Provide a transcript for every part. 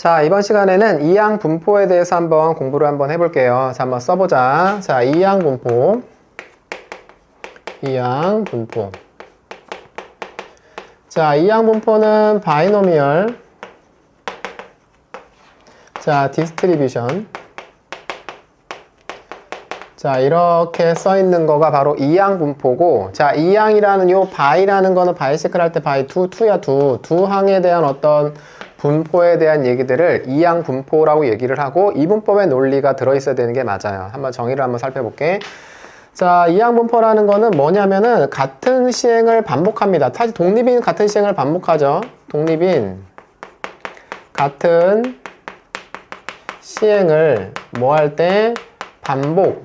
자, 이번 시간에는 이항 분포에 대해서 한번 공부를 한번 해볼게요. 자, 한번 써보자. 자, 이항 분포. 이항 분포. 자, 이항 분포는 바이노미얼. 자, 디스트리뷰션. 자, 이렇게 써 있는 거가 바로 이항 분포고, 자, 이항이라는 요 바이라는 거는 바이시클 할 때 바이 두, 투야 두, 두 항에 대한 어떤 분포에 대한 얘기들을 이항 분포라고 얘기를 하고, 이분법의 논리가 들어있어야 되는 게 맞아요. 한번 정의를 한번 살펴볼게. 자, 이항 분포라는 거는 뭐냐면은 같은 시행을 반복합니다. 사실 독립인 같은 시행을 반복하죠. 독립인 같은 시행을 뭐 할 때 반복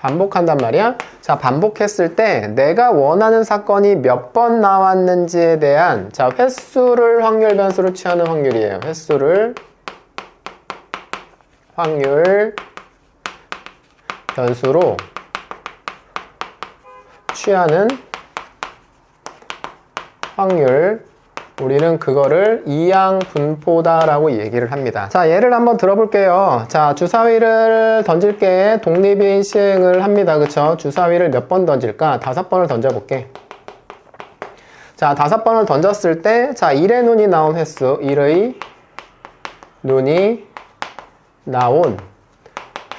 반복한단 말이야. 자, 반복했을 때 내가 원하는 사건이 몇 번 나왔는지에 대한 자, 횟수를 확률 변수로 취하는 확률이에요. 횟수를 확률 변수로 취하는 확률 우리는 그거를 이항 분포다라고 얘기를 합니다. 자, 예를 한번 들어볼게요. 자, 주사위를 던질 게 독립인 시행을 합니다. 그쵸? 주사위를 몇 번 던질까? 다섯 번을 던져볼게. 자, 다섯 번을 던졌을 때, 자, 1의 눈이 나온 횟수, 1의 눈이 나온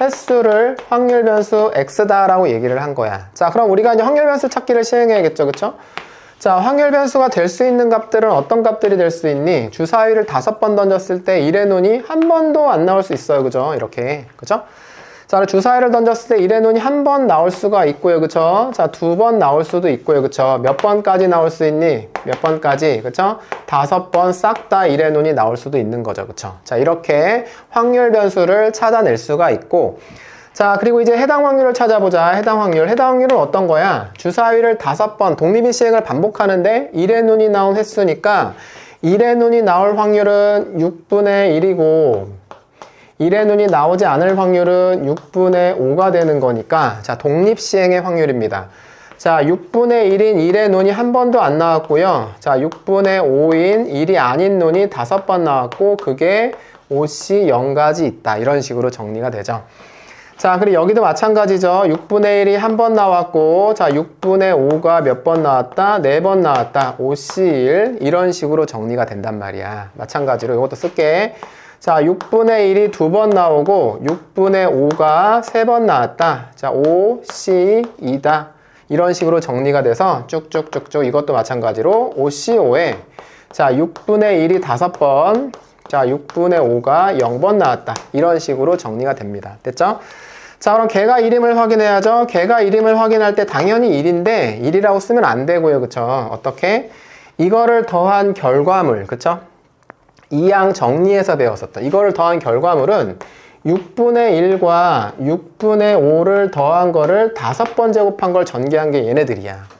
횟수를 확률 변수 x다라고 얘기를 한 거야. 자, 그럼 우리가 이제 확률 변수 찾기를 시행해야겠죠. 그쵸? 자, 확률 변수가 될 수 있는 값들은 어떤 값들이 될 수 있니? 주사위를 다섯 번 던졌을 때 1의 눈이 한 번도 안 나올 수 있어요. 그죠? 이렇게. 그죠? 자, 주사위를 던졌을 때 1의 눈이 한 번 나올 수가 있고요. 그쵸? 자, 두 번 나올 수도 있고요. 그쵸? 몇 번까지 나올 수 있니? 몇 번까지? 그쵸? 다섯 번 싹 다 1의 눈이 나올 수도 있는 거죠. 그쵸? 자, 이렇게 확률 변수를 찾아낼 수가 있고, 자, 그리고 이제 해당 확률을 찾아보자. 해당 확률. 해당 확률은 어떤 거야? 주사위를 다섯 번 독립인 시행을 반복하는데 1의 눈이 나온 횟수니까 1의 눈이 나올 확률은 6분의 1이고 1의 눈이 나오지 않을 확률은 6분의 5가 되는 거니까 자, 독립 시행의 확률입니다. 자, 6분의 1인 1의 눈이 한 번도 안 나왔고요. 자, 6분의 5인 1이 아닌 눈이 다섯 번 나왔고 그게 5시 0까지 있다. 이런 식으로 정리가 되죠. 자, 그리고 여기도 마찬가지죠. 6분의 1이 한 번 나왔고, 자, 6분의 5가 몇 번 나왔다? 네 번 나왔다. 5시 1. 이런 식으로 정리가 된단 말이야. 마찬가지로 이것도 쓸게. 자, 6분의 1이 두 번 나오고, 6분의 5가 세 번 나왔다. 자, 5시 2다. 이런 식으로 정리가 돼서 쭉쭉쭉쭉 이것도 마찬가지로 5C5에 자, 6분의 1이 다섯 번, 자, 6분의 5가 0번 나왔다. 이런 식으로 정리가 됩니다. 됐죠? 자, 그럼 개가 이름을 확인해야죠. 개가 이름을 확인할 때 당연히 1인데 1이라고 쓰면 안 되고요. 그쵸? 어떻게? 이거를 더한 결과물, 그쵸? 이양 정리해서 배웠었다. 이거를 더한 결과물은 6분의 1과 6분의 5를 더한 거를 다섯 번 제곱한 걸 전개한 게 얘네들이야.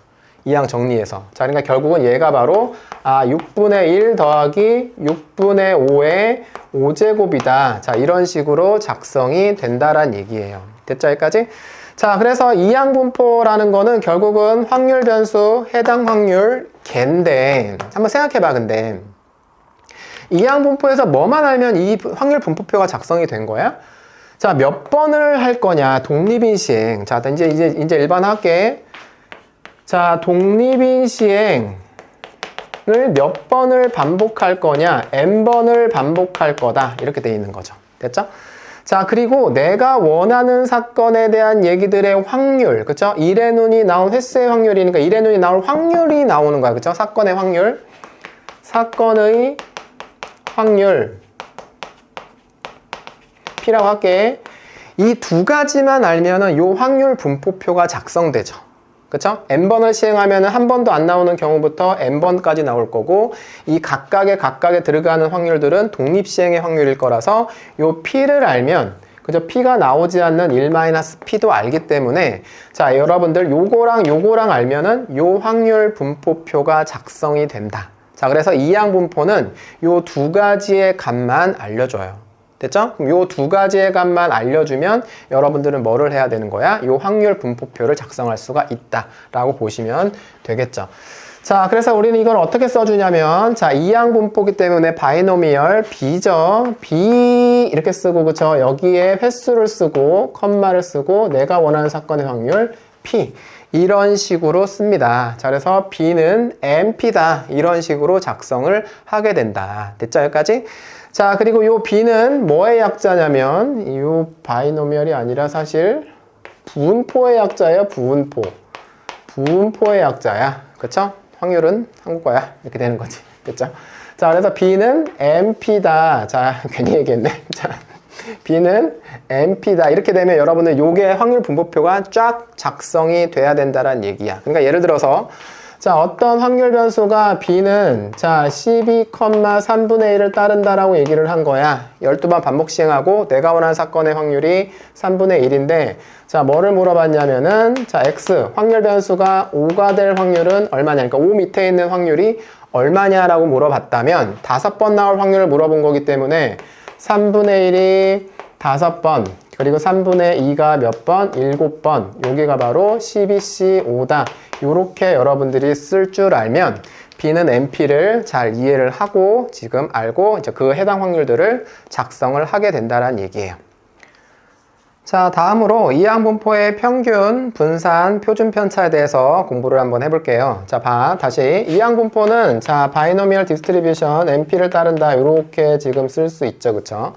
이양 정리해서. 자, 그러니까 결국은 얘가 바로 아, 6분의 1 더하기 6분의 5의 5제곱이다. 자, 이런 식으로 작성이 된다란 얘기예요. 됐죠? 여기까지? 자, 그래서 이항분포라는 거는 결국은 확률 변수 해당 확률 개인데 한번 생각해 봐. 근데 이항분포에서 뭐만 알면 이 확률 분포표가 작성이 된 거야? 자, 몇 번을 할 거냐? 독립인 시행. 자, 이제 이제 이제 일반 할게. 자, 독립인 시행을 몇 번을 반복할 거냐? n번을 반복할 거다. 이렇게 돼 있는 거죠. 됐죠? 자, 그리고 내가 원하는 사건에 대한 얘기들의 확률, 그쵸? 1의 눈이 나온 횟수의 확률이니까 1의 눈이 나올 확률이 나오는 거야. 그쵸? 사건의 확률. 사건의 확률. P라고 할게. 이 두 가지만 알면은 요 확률 분포표가 작성되죠. 그쵸? n번을 시행하면 한 번도 안 나오는 경우부터 n번까지 나올 거고 이 각각의 각각에 들어가는 확률들은 독립시행의 확률일 거라서 요 p를 알면 그죠? p가 나오지 않는 1-p도 알기 때문에 자 여러분들 요거랑 요거랑 알면은 요 확률 분포표가 작성이 된다. 자 그래서 이항 분포는 요 두 가지의 값만 알려줘요. 됐죠? 그럼 요 두 가지의 값만 알려주면 여러분들은 뭐를 해야 되는 거야? 요 확률 분포표를 작성할 수가 있다라고 보시면 되겠죠. 자, 그래서 우리는 이걸 어떻게 써주냐면, 자, 이항 분포기 때문에 바이노미얼 B죠. B 이렇게 쓰고, 그쵸? 여기에 횟수를 쓰고, 컴마를 쓰고, 내가 원하는 사건의 확률 P. 이런 식으로 씁니다. 자, 그래서 B는 MP다. 이런 식으로 작성을 하게 된다. 됐죠? 여기까지? 자, 그리고 요 B는 뭐의 약자냐면, 요 바이노미얼이 아니라 사실 부분포의 약자예요. 부분포. 부분포의 약자야. 그쵸? 확률은 한국어야. 이렇게 되는 거지. 됐죠? 자, 그래서 B는 MP다. 자, 괜히 얘기했네. 자, B는 MP다. 이렇게 되면 여러분은 요게 확률 분포표가 쫙 작성이 돼야 된다는 얘기야. 그러니까 예를 들어서 자, 어떤 확률 변수가 B는 자, 12,3분의 1을 따른다라고 얘기를 한 거야. 12번 반복 시행하고 내가 원하는 사건의 확률이 3분의 1인데 자, 뭐를 물어봤냐면은 자, X 확률 변수가 5가 될 확률은 얼마냐? 그러니까 5 밑에 있는 확률이 얼마냐라고 물어봤다면 다섯 번 나올 확률을 물어본 거기 때문에 3분의 1이 다섯 번 그리고 3분의 2가 몇 번? 7번. 여기가 바로 12C 5다. 요렇게 여러분들이 쓸 줄 알면 B는 MP를 잘 이해를 하고 지금 알고 이제 그 해당 확률들을 작성을 하게 된다는 얘기예요. 자, 다음으로 이항분포의 평균, 분산, 표준 편차에 대해서 공부를 한번 해볼게요. 자, 봐. 다시. 이항분포는 자, 바이노미얼 디스트리뷰션, MP를 따른다. 이렇게 지금 쓸 수 있죠. 그쵸?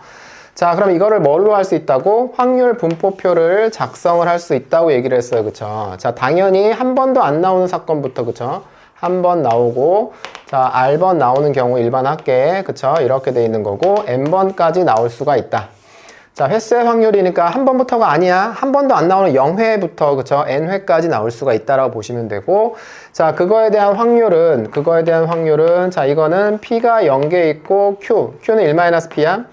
자, 그럼 이거를 뭘로 할 수 있다고? 확률 분포표를 작성을 할 수 있다고 얘기를 했어요. 그쵸? 자, 당연히 한 번도 안 나오는 사건부터, 그쵸? 한 번 나오고, 자, R번 나오는 경우 일반 합계, 그쵸? 이렇게 돼 있는 거고, N번까지 나올 수가 있다. 자, 횟수의 확률이니까 한 번부터가 아니야. 한 번도 안 나오는 0회부터, 그쵸? N회까지 나올 수가 있다라고 보시면 되고, 자, 그거에 대한 확률은, 그거에 대한 확률은, 자, 이거는 P가 0개 있고, Q. Q는 1-P야.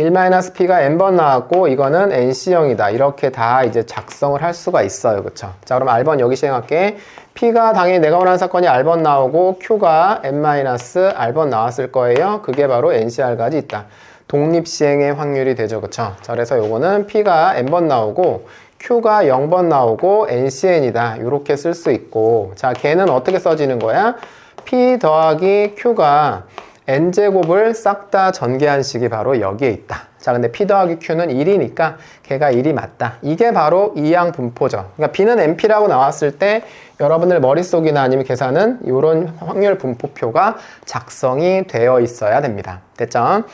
1-P가 n번 나왔고 이거는 NC형이다. 이렇게 다 이제 작성을 할 수가 있어요. 그쵸? 자, 그럼 R번 여기 시행할게. P가 당연히 내가 원하는 사건이 R번 나오고 Q가 N-R번 나왔을 거예요. 그게 바로 NCR까지 있다. 독립 시행의 확률이 되죠. 그쵸? 자, 그래서 요거는 P가 N번 나오고 Q가 0번 나오고 NCN이다. 이렇게 쓸 수 있고 자, 걔는 어떻게 써지는 거야? P 더하기 Q가 n제곱을 싹 다 전개한 식이 바로 여기에 있다. 자, 근데 p 더하기 q는 1이니까 걔가 1이 맞다. 이게 바로 이항 분포죠. 그러니까 b는 np라고 나왔을 때 여러분들 머릿속이나 아니면 계산은 이런 확률 분포표가 작성이 되어 있어야 됩니다. 됐죠?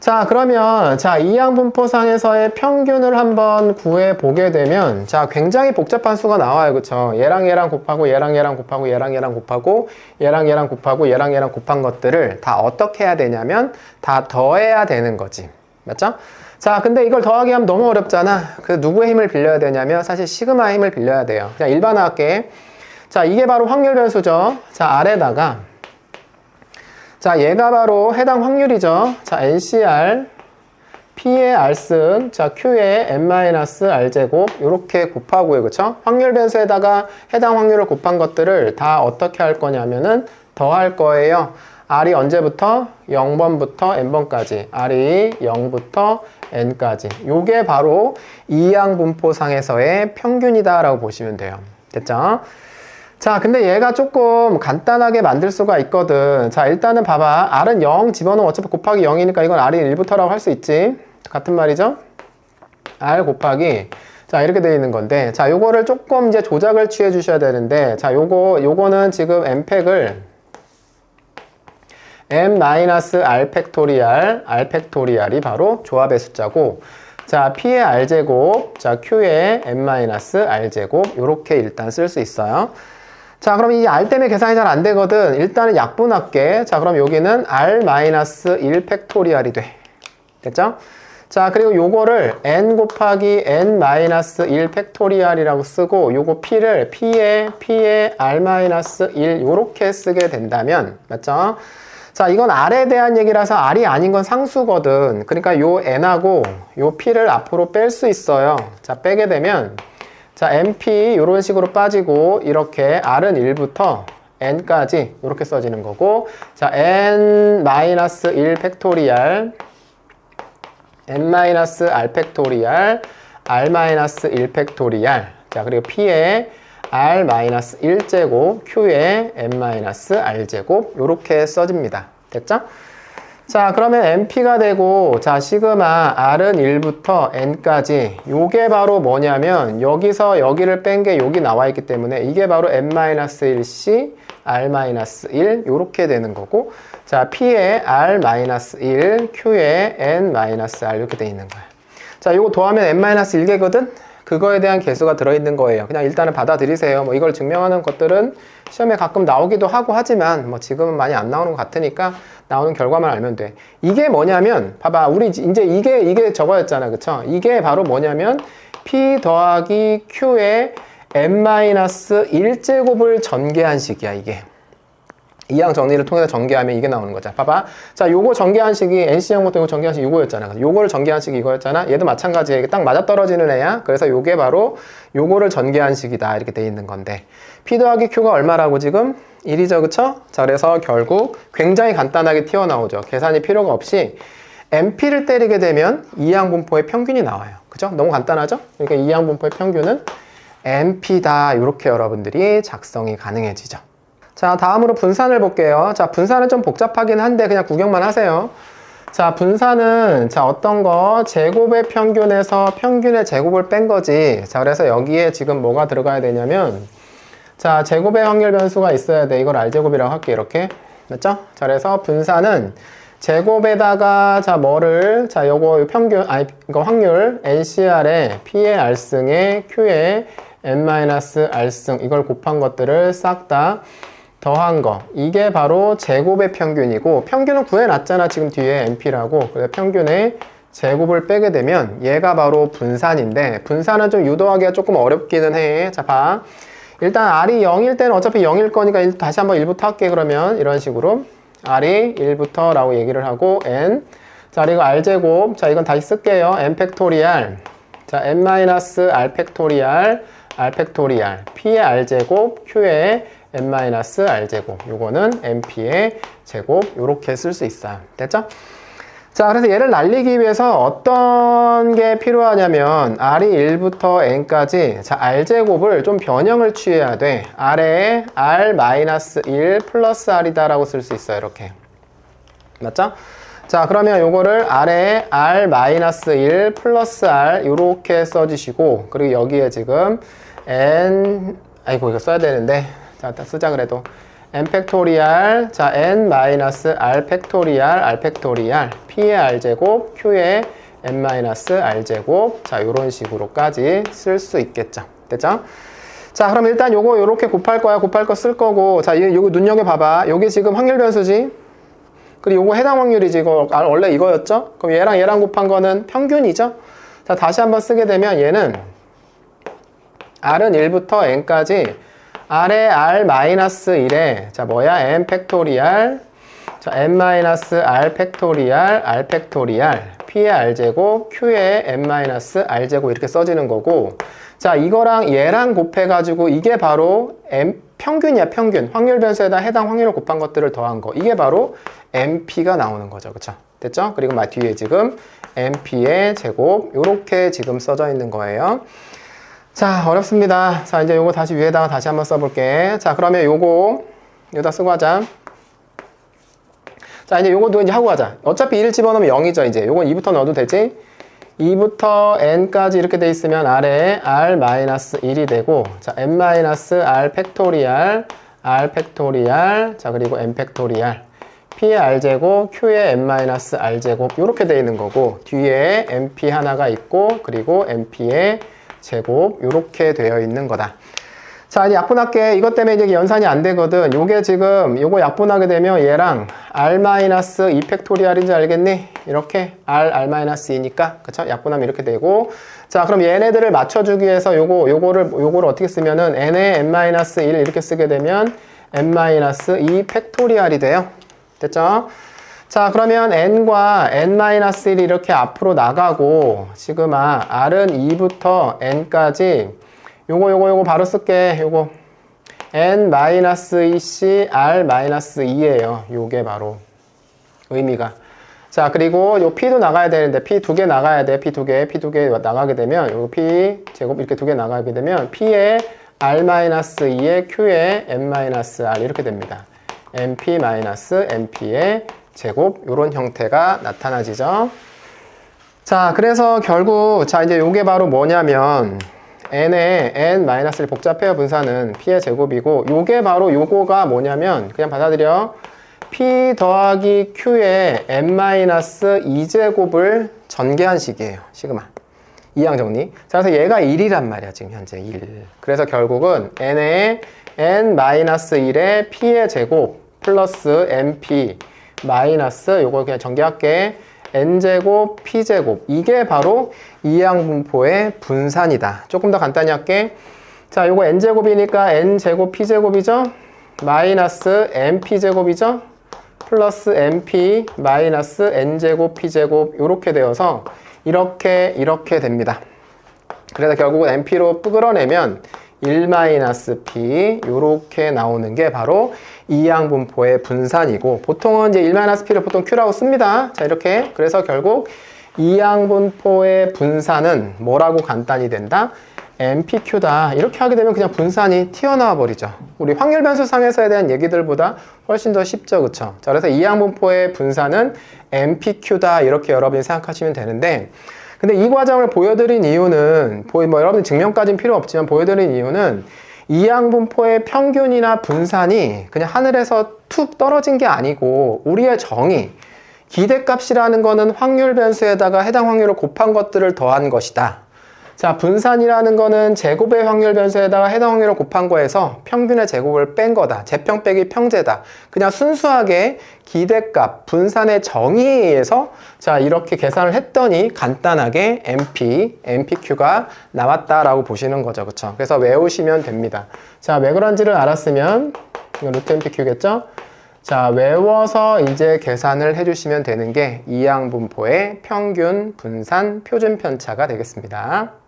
자, 그러면, 자, 이항 분포상에서의 평균을 한번 구해 보게 되면, 자, 굉장히 복잡한 수가 나와요. 그쵸? 얘랑 얘랑 곱하고, 얘랑 얘랑 곱하고, 얘랑 얘랑 곱하고, 얘랑 얘랑 곱하고, 얘랑 얘랑 곱한 것들을 다 어떻게 해야 되냐면, 다 더해야 되는 거지. 맞죠? 자, 근데 이걸 더하기 하면 너무 어렵잖아. 그 누구의 힘을 빌려야 되냐면, 사실 시그마의 힘을 빌려야 돼요. 그냥 일반화할게. 자, 이게 바로 확률 변수죠. 자, 아래다가, 자, 얘가 바로 해당 확률이죠. 자, NCR, P의 R승, 자, Q의 N-R제곱, 이렇게 곱하고요. 그쵸? 확률 변수에다가 해당 확률을 곱한 것들을 다 어떻게 할 거냐면은 더할 거예요. R이 언제부터? 0번부터 N번까지. R이 0부터 N까지. 요게 바로 이항 분포상에서의 평균이다라고 보시면 돼요. 됐죠? 자, 근데 얘가 조금 간단하게 만들 수가 있거든. 자, 일단은 봐봐. R은 0 집어넣으면 어차피 곱하기 0이니까 이건 R이 1부터라고 할 수 있지. 같은 말이죠? R 곱하기. 자, 이렇게 되어 있는 건데. 자, 요거를 조금 이제 조작을 취해 주셔야 되는데. 자, 요거, 요거는 지금 M팩을 M-R 팩토리알, R 팩토리알이 바로 조합의 숫자고. 자, P의 R제곱, 자, Q의 M-R제곱, 요렇게 일단 쓸 수 있어요. 자, 그럼 이 R 때문에 계산이 잘 안 되거든. 일단은 약분할게. 자, 그럼 여기는 R-1 팩토리얼이 돼. 됐죠? 자, 그리고 요거를 n 곱하기 n-1 팩토리얼이라고 쓰고 요거 p를 p에 p에 r-1 요렇게 쓰게 된다면 맞죠? 자, 이건 r에 대한 얘기라서 r이 아닌 건 상수거든. 그러니까 요 n하고 요 p를 앞으로 뺄 수 있어요. 자, 빼게 되면 자, MP 이런 식으로 빠지고 이렇게 R은 1부터 N까지 이렇게 써지는 거고 자, N-1 팩토리알 N-R 팩토리알 R-1 팩토리알 자, 그리고 P에 r-1제곱 q에 n-r제곱 요렇게 써집니다. 됐죠? 자 그러면 np가 되고 자 시그마 r은 1부터 n까지 요게 바로 뭐냐면 여기서 여기를 뺀 게 여기 나와 있기 때문에 이게 바로 n-1c r-1 요렇게 되는 거고 자 p에 r-1 q에 n-r 이렇게 돼 있는 거야 자 요거 더하면 n-1개거든 그거에 대한 개수가 들어있는 거예요. 그냥 일단은 받아들이세요. 뭐 이걸 증명하는 것들은 시험에 가끔 나오기도 하고 하지만 뭐 지금은 많이 안 나오는 것 같으니까 나오는 결과만 알면 돼. 이게 뭐냐면 봐봐 우리 이제 이게 이게 저거였잖아, 그쵸? 이게 바로 뭐냐면 p 더하기 q의 n-1제곱을 전개한 식이야 이게. 이항 정리를 통해서 전개하면 이게 나오는 거죠. 봐봐. 자, 요거 전개한 식이 NC형 것도 요거 전개한 식이 요거였잖아. 요거를 전개한 식이 이거였잖아. 얘도 마찬가지야. 이게 딱 맞아떨어지는 애야. 그래서 요게 바로 요거를 전개한 식이다. 이렇게 돼 있는 건데. P 더하기 Q가 얼마라고 지금? 1이죠. 그쵸? 자, 그래서 결국 굉장히 간단하게 튀어나오죠. 계산이 필요가 없이 MP를 때리게 되면 이항 분포의 평균이 나와요. 그죠? 너무 간단하죠? 그러니까 이항 분포의 평균은 MP다. 이렇게 여러분들이 작성이 가능해지죠. 자, 다음으로 분산을 볼게요. 자, 분산은 좀 복잡하긴 한데 그냥 구경만 하세요. 자, 분산은 자, 어떤 거 제곱의 평균에서 평균의 제곱을 뺀 거지. 자, 그래서 여기에 지금 뭐가 들어가야 되냐면 자, 제곱의 확률 변수가 있어야 돼. 이걸 R제곱이라고 할게. 이렇게. 맞죠? 자, 그래서 분산은 제곱에다가 자, 뭐를 자, 요거 평균 아니 이거 확률 NCR에 P의 R승에 Q의 N-R승 이걸 곱한 것들을 싹 다 더한 거. 이게 바로 제곱의 평균이고 평균은 구해놨잖아 지금 뒤에 NP라고. 그래서 평균의 제곱을 빼게 되면 얘가 바로 분산인데 분산은 좀 유도하기가 조금 어렵기는 해 자 봐. 일단 R이 0일 때는 어차피 0일 거니까 다시 한번 1부터 할게 그러면. 이런 식으로. R이 1부터 라고 얘기를 하고 N. 자 그리고 R제곱. 자 이건 다시 쓸게요. N 팩토리알. 자 N-R 팩토리알 R 팩토리알. P의 R제곱 Q의 n-r제곱. 요거는 np의 제곱. 요렇게 쓸 수 있어요. 됐죠? 자 그래서 얘를 날리기 위해서 어떤 게 필요하냐면 r이 1부터 n까지 자 r제곱을 좀 변형을 취해야 돼. R에 r-1 플러스 r이다 라고 쓸 수 있어요 이렇게. 맞죠? 자 그러면 요거를 r에 r-1 플러스 r 요렇게 써주시고 그리고 여기에 지금 n 아이고 이거 써야 되는데 자, 다 쓰자 그래도. N 팩토리알 자 n 마이너스 r 팩토리알 r 팩토리알 p의 r 제곱 q의 n 마이너스 r 제곱. 자 요런 식으로까지 쓸 수 있겠죠. 됐죠? 자 그럼 일단 요거 요렇게 곱할 거야. 곱할 거 쓸 거고. 자 요거 눈여겨 봐봐. 요게 지금 확률 변수지? 그리고 요거 해당 확률이지. 이거 아, 원래 이거였죠? 그럼 얘랑 얘랑 곱한 거는 평균이죠? 자 다시 한번 쓰게 되면 얘는 r은 1부터 n까지 r에 r-1에 자 뭐야? N 팩토리알. 자 n-r 팩토리알 r 팩토리알. P의 r제곱 q의 n-r제곱 이렇게 써지는 거고. 자 이거랑 얘랑 곱해가지고 이게 바로 m 평균이야 평균. 확률 변수에다 해당 확률을 곱한 것들을 더한 거. 이게 바로 MP가 나오는 거죠. 그쵸? 됐죠? 그리고 마 뒤에 지금 MP의 제곱 이렇게 지금 써져 있는 거예요 자, 어렵습니다. 자, 이제 요거 다시 위에다가 다시 한번 써볼게. 자, 그러면 요거, 여기다 쓰고 하자. 자, 이제 요거도 이제 하고 가자. 어차피 1을 집어넣으면 0이죠, 이제. 요건 2부터 넣어도 되지? 2부터 n까지 이렇게 돼 있으면 아래에 r-1이 되고, 자, n-r 팩토리알, r 팩토리알, 자, 그리고 n 팩토리알. p의 r제곱, q의 n-r제곱, 이렇게 돼 있는 거고, 뒤에 np 하나가 있고, 그리고 np의 제곱 이렇게 되어 있는 거다. 자, 이제 약분할게. 이것 때문에 이제 연산이 안 되거든. 요게 지금 요거 약분하게 되면 얘랑 r-2 팩토리알인지 알겠니? 이렇게 r, r-2니까 그쵸? 약분하면 이렇게 되고 자, 그럼 얘네들을 맞춰 주기 위해서 요거 요거를 요거를 어떻게 쓰면은 n의 n-1 이렇게 쓰게 되면 n-2 팩토리알이 돼요. 됐죠? 자 그러면 n과 n-1이 이렇게 앞으로 나가고 지금 아 r은 2부터 n까지 요거 요거 요거 바로 쓸게. 요거. N-2c r-2예요. 요게 바로 의미가. 자 그리고 요 p도 나가야 되는데 p 두 개 나가야 돼. P 두개 p 두 개 나가게 되면 요 p 제곱 이렇게 두 개 나가게 되면 p의 r-2의 q에 n-r 이렇게 됩니다. np-np의 제곱 이런 형태가 나타나지죠. 자, 그래서 결국 자 이제 요게 바로 뭐냐면 n의 n-를 복잡해요 분산은 p의 제곱이고 요게 바로 요거가 뭐냐면 그냥 받아들여 p 더하기 q의 n-2제곱을 전개한 식이에요. 시그마. 이항 정리. 자, 그래서 얘가 1이란 말이야, 지금 현재 1. 그래서 결국은 n의 n-1의 p의 제곱 플러스 np 마이너스 요거 그냥 전개할게. n제곱 p제곱. 이게 바로 이항 분포의 분산이다. 조금 더 간단히 할게. 자, 요거 n제곱이니까 n제곱 p제곱이죠? 마이너스 np제곱이죠? 플러스 np 마이너스 n제곱 p제곱 이렇게 되어서 이렇게 이렇게 됩니다. 그래서 결국은 np로 끌어내면 1-p 이렇게 나오는 게 바로 이항분포의 분산이고 보통은 이제 1-p를 보통 q라고 씁니다. 자 이렇게 그래서 결국 이항분포의 분산은 뭐라고 간단히 된다? MPQ다. 이렇게 하게 되면 그냥 분산이 튀어나와 버리죠. 우리 확률 변수 상에서에 대한 얘기들보다 훨씬 더 쉽죠. 그쵸? 자, 그래서 이항분포의 분산은 MPQ다. 이렇게 여러분이 생각하시면 되는데, 근데 이 과정을 보여드린 이유는, 뭐 여러분이 증명까지는 필요 없지만 보여드린 이유는 이항분포의 평균이나 분산이 그냥 하늘에서 툭 떨어진 게 아니고 우리의 정의, 기대값이라는 거는 확률 변수에다가 해당 확률을 곱한 것들을 더한 것이다. 자, 분산이라는 거는 제곱의 확률 변수에다가 해당 확률을 곱한 거에서 평균의 제곱을 뺀 거다. 제평 빼기 평제다. 그냥 순수하게 기대값, 분산의 정의에 의해서 자, 이렇게 계산을 했더니 간단하게 MP, MPQ가 나왔다라고 보시는 거죠. 그쵸? 그래서 외우시면 됩니다. 자, 왜 그런지를 알았으면 이거 루트 MPQ겠죠? 자, 외워서 이제 계산을 해주시면 되는 게 이항분포의 평균 분산 표준 편차가 되겠습니다.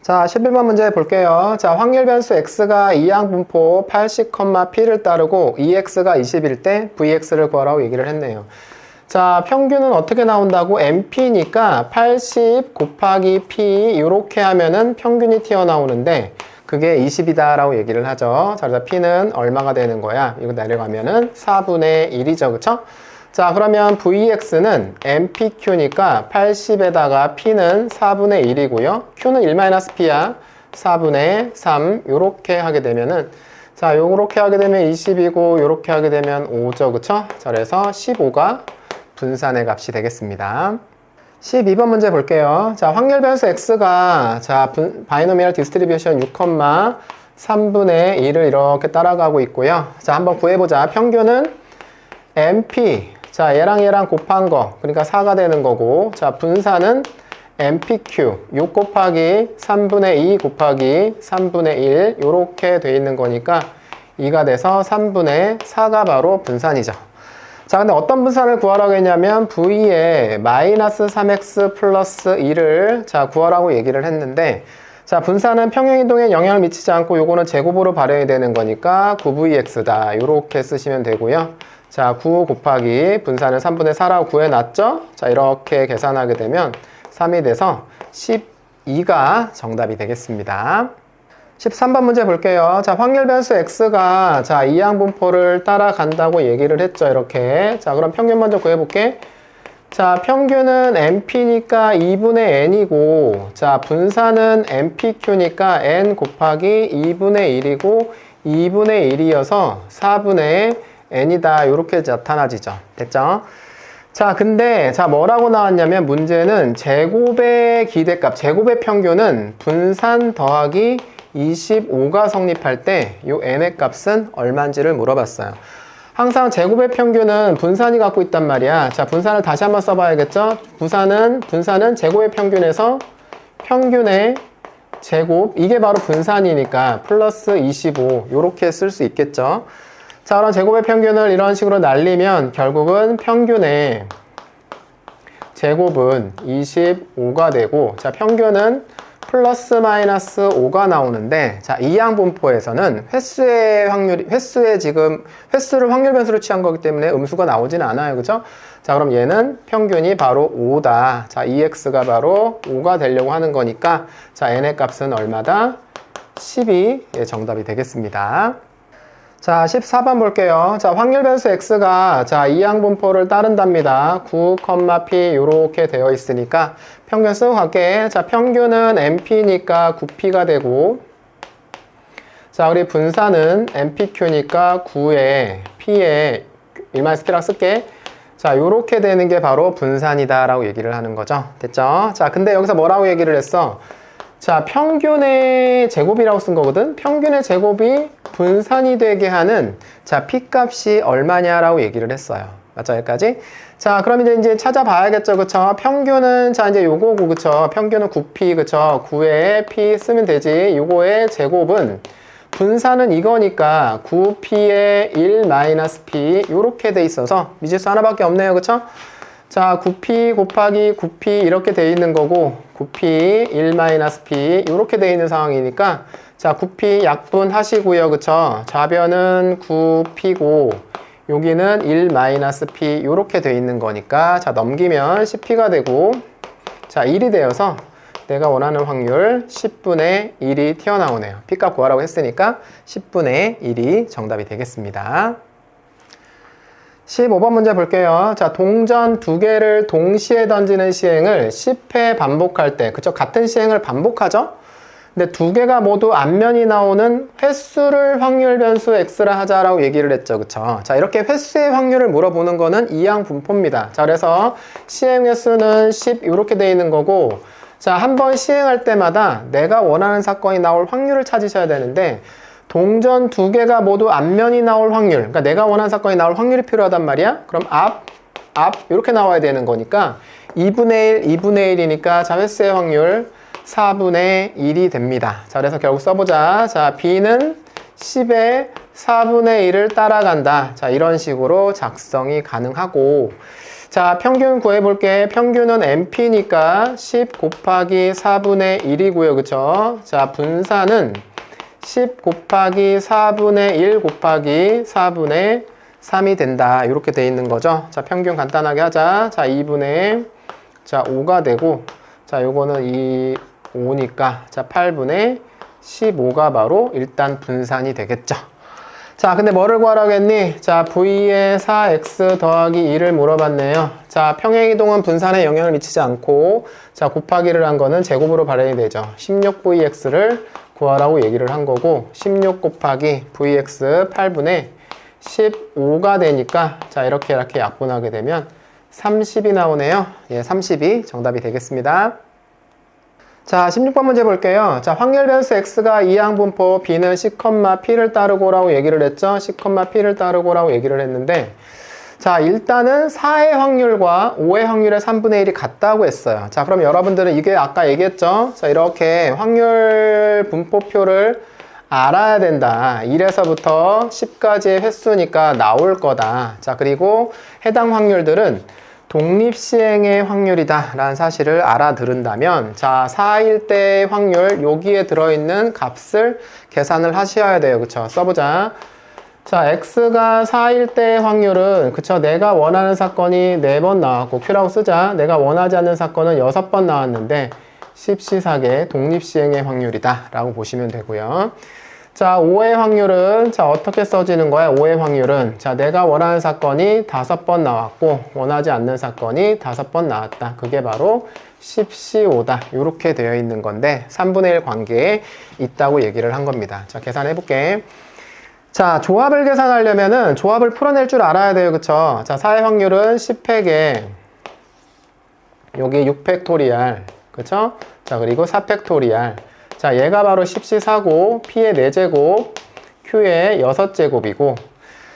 자, 11번 문제 볼게요. 자, 확률 변수 x가 이항 분포 80, p를 따르고 ex가 20일 때 vx를 구하라고 얘기를 했네요. 자, 평균은 어떻게 나온다고? mp니까 80 곱하기 p 이렇게 하면은 평균이 튀어나오는데 그게 20이다 라고 얘기를 하죠. 자, 그래서 p는 얼마가 되는 거야? 이거 내려가면은 4분의 1이죠. 그쵸? 자 그러면 VX는 MPQ니까 80에다가 P는 4분의 1이고요. Q는 1-P야. 4분의 3 이렇게 하게 되면은 자 요렇게 하게 되면 20이고 요렇게 하게 되면 5죠. 그쵸? 자 그래서 15가 분산의 값이 되겠습니다. 12번 문제 볼게요. 자, 확률 변수 x가 자, 바이노미얼 디스트리뷰션 6, 3분의 1을 이렇게 따라가고 있고요. 자, 한번 구해 보자. 평균은 MP 자, 얘랑 얘랑 곱한 거. 그러니까 4가 되는 거고. 자, 분산은 MPQ. 6 곱하기 3분의 2 곱하기 3분의 1. 요렇게 돼 있는 거니까 2가 돼서 3분의 4가 바로 분산이죠. 자, 근데 어떤 분산을 구하라고 했냐면 V에 마이너스 3x 플러스 2를 자, 구하라고 얘기를 했는데 자, 분산은 평행이동에 영향을 미치지 않고 요거는 제곱으로 발현이 되는 거니까 9vx다. 요렇게 쓰시면 되고요. 자, 9 곱하기 분산을 3분의 4라고 구해놨죠? 자, 이렇게 계산하게 되면 3이 돼서 12가 정답이 되겠습니다. 13번 문제 볼게요. 자, 확률 변수 x가 자, 이항 분포를 따라간다고 얘기를 했죠. 이렇게. 자, 그럼 평균 먼저 구해 볼게. 자, 평균은 NP니까 2분의 N이고, 자, 분산은 NPQ니까 N 곱하기 2분의 1이고, 2분의 1이어서 4분의 n이다. 이렇게 나타나지죠. 됐죠? 자 근데 자 뭐라고 나왔냐면 문제는 제곱의 기대값 제곱의 평균은 분산 더하기 25가 성립할 때 이 n의 값은 얼마인지를 물어봤어요. 항상 제곱의 평균은 분산이 갖고 있단 말이야. 자 분산을 다시 한번 써봐야겠죠? 분산은 분산은 제곱의 평균에서 평균의 제곱 이게 바로 분산이니까 플러스 25 이렇게 쓸 수 있겠죠 자, 그럼 제곱의 평균을 이런 식으로 날리면 결국은 평균의 제곱은 25가 되고, 자, 평균은 플러스 마이너스 5가 나오는데, 자, 이항 분포에서는 횟수의 확률이, 횟수의 지금, 횟수를 확률 변수로 취한 거기 때문에 음수가 나오지는 않아요. 그죠? 자, 그럼 얘는 평균이 바로 5다. 자, EX가 바로 5가 되려고 하는 거니까, 자, N의 값은 얼마다? 10이 예, 정답이 되겠습니다. 자, 14번 볼게요. 자, 확률 변수 x가 자, 이항분포를 따른답니다. 9, p 이렇게 되어 있으니까 평균 쓰고 갈게. 자, 평균은 np니까 9p가 되고 자, 우리 분산은 npq니까 9에 p에 1-p랑 쓸게. 자, 요렇게 되는 게 바로 분산이다라고 얘기를 하는 거죠. 됐죠? 자, 근데 여기서 뭐라고 얘기를 했어? 자, 평균의 제곱이라고 쓴 거거든? 평균의 제곱이 분산이 되게 하는, 자, P값이 얼마냐라고 얘기를 했어요. 맞죠? 여기까지? 자, 그럼 이제, 이제 찾아봐야겠죠. 그쵸? 평균은, 자, 이제 요거고, 그쵸? 평균은 9P, 그쵸? 9에 P 쓰면 되지. 요거의 제곱은, 분산은 이거니까 9P에 1-P, 요렇게 돼 있어서 미지수 하나밖에 없네요. 그쵸? 자, 9p 곱하기 9p 이렇게 돼 있는 거고 9p 1-p 이렇게 돼 있는 상황이니까 자, 9p 약분 하시고요. 그쵸? 좌변은 9p고 여기는 1-p 이렇게 돼 있는 거니까 자, 넘기면 10p가 되고 자, 1이 되어서 내가 원하는 확률 10분의 1이 튀어나오네요. p값 구하라고 했으니까 10분의 1이 정답이 되겠습니다. 15번 문제 볼게요. 자, 동전 두 개를 동시에 던지는 시행을 10회 반복할 때, 그쵸? 같은 시행을 반복하죠? 근데 두 개가 모두 앞면이 나오는 횟수를 확률 변수 x라 하자라고 얘기를 했죠. 그쵸? 자, 이렇게 횟수의 확률을 물어보는 거는 이항 분포입니다. 자, 그래서 시행 횟수는 10 이렇게 돼 있는 거고, 자, 한 번 시행할 때마다 내가 원하는 사건이 나올 확률을 찾으셔야 되는데, 동전 두 개가 모두 앞면이 나올 확률 그러니까 내가 원하는 사건이 나올 확률이 필요하단 말이야 그럼 앞, 앞 이렇게 나와야 되는 거니까 2분의 1, 2분의 1이니까 자 횟수의 확률 4분의 1이 됩니다. 자 그래서 결국 써보자. 자 B는 10의 4분의 1을 따라간다. 자 이런 식으로 작성이 가능하고. 자 평균 구해볼게. 평균은 NP니까 10 곱하기 4분의 1이고요. 그쵸? 자 분산은 10 곱하기 4분의 1 곱하기 4분의 3이 된다. 이렇게 돼 있는 거죠. 자, 평균 간단하게 하자. 자, 2분의 자, 5가 되고. 자, 요거는 2 5니까 자, 8분의 15가 바로 일단 분산이 되겠죠. 자, 근데 뭐를 구하라겠니? 자, V의 4x 더하기 2를 물어봤네요. 자, 평행이동은 분산에 영향을 미치지 않고 자, 곱하기를 한 거는 제곱으로 발현이 되죠. 16VX를 구하라고 얘기를 한 거고 16 곱하기 vx 8분의 15가 되니까 자 이렇게 이렇게 약분하게 되면 30이 나오네요. 예, 30이 정답이 되겠습니다. 자, 16번 문제 볼게요. 자, 확률 변수 x가 이항분포 b는 c, p를 따르고라고 얘기를 했죠. c, p를 따르고라고 얘기를 했는데 자, 일단은 4의 확률과 5의 확률의 3분의 1이 같다고 했어요. 자, 그럼 여러분들은 이게 아까 얘기했죠? 자, 이렇게 확률 분포표를 알아야 된다. 1에서부터 10까지의 횟수니까 나올 거다. 자, 그리고 해당 확률들은 독립시행의 확률이다 라는 사실을 알아들은다면 자 4일 때의 확률 여기에 들어있는 값을 계산을 하셔야 돼요. 그쵸? 써보자. 자, x가 4일 때의 확률은 그쵸? 내가 원하는 사건이 4번 나왔고 q라고 쓰자. 내가 원하지 않는 사건은 6번 나왔는데 10시사계 독립시행의 확률이다 라고 보시면 되고요 자 5의 확률은 자 어떻게 써지는 거야 5의 확률은 자 내가 원하는 사건이 5번 나왔고 원하지 않는 사건이 5번 나왔다 그게 바로 10C5다 이렇게 되어 있는 건데 3분의 1 관계에 있다고 얘기를 한 겁니다 자 계산해 볼게 자, 조합을 계산하려면은 조합을 풀어낼 줄 알아야 돼요. 그쵸? 자, 사의 확률은 10팩에 여기 6팩토리알. 그쵸? 자, 그리고 4팩토리알. 자, 얘가 바로 10C4고 P의 4제곱, Q의 6제곱이고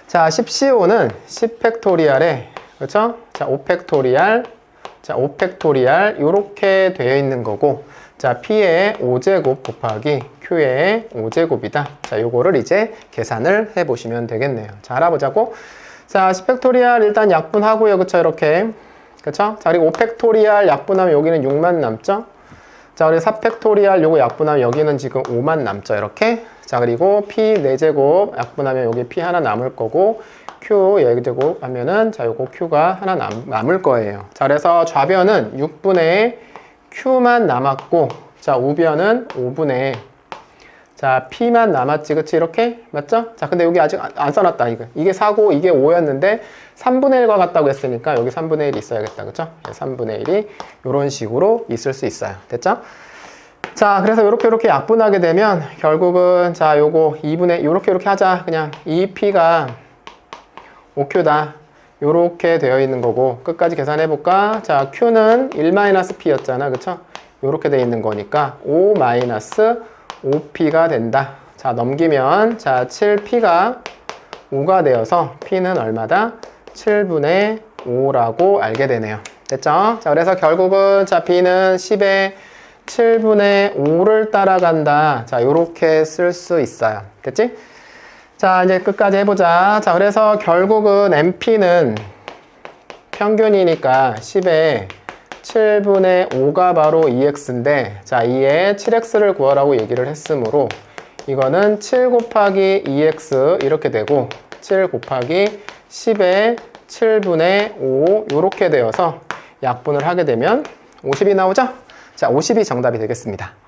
자, 10CO5는 10팩토리알에 그쵸? 자, 5팩토리알, 자, 5팩토리알 이렇게 되어 있는 거고 자, P의 5제곱 곱하기 Q의 5제곱이다. 자, 요거를 이제 계산을 해 보시면 되겠네요. 자, 알아보자고. 자, 10팩토리알 일단 약분하고요. 그쵸? 이렇게. 그쵸? 자, 그리고 5팩토리알 약분하면 여기는 6만 남죠? 자, 그리고 4팩토리알 요거 약분하면 여기는 지금 5만 남죠? 이렇게. 자, 그리고 P 4제곱 약분하면 여기 P 하나 남을 거고, Q 4제곱 하면은, 자, 요거 Q가 하나 남, 남을 거예요. 자, 그래서 좌변은 6분의 Q만 남았고 자 우변은 5분의 자, P만 남았지, 그치? 이렇게? 맞죠? 자, 근데 여기 아직 안, 안 써놨다, 이거. 이게 4고, 이게 5였는데, 3분의 1과 같다고 했으니까, 여기 3분의 1이 있어야겠다, 그쵸? 3분의 1이 이런 식으로 있을 수 있어요. 됐죠? 자, 그래서 이렇게 이렇게 약분하게 되면, 결국은, 자, 요거 2분의, 요렇게 이렇게 하자. 그냥 2P가 5Q다. 요렇게 되어 있는 거고, 끝까지 계산해 볼까? 자, Q는 1-P였잖아, 그쵸? 요렇게 되어 있는 거니까, 5-5P가 된다. 자, 넘기면, 자, 7P가 5가 되어서, P는 얼마다? 7분의 5라고 알게 되네요. 됐죠? 자, 그래서 결국은, 자, B는 10의 7분의 5를 따라간다. 자, 요렇게 쓸 수 있어요. 됐지? 자, 이제 끝까지 해보자. 자, 그래서 결국은 MP는 평균이니까 10의 7분의 5가 바로 2x인데, 자, 2에 7x를 구하라고 얘기를 했으므로, 이거는 7 곱하기 2x 이렇게 되고, 7 곱하기 10의 7분의 5 이렇게 되어서 약분을 하게 되면 50이 나오죠? 자, 50이 정답이 되겠습니다.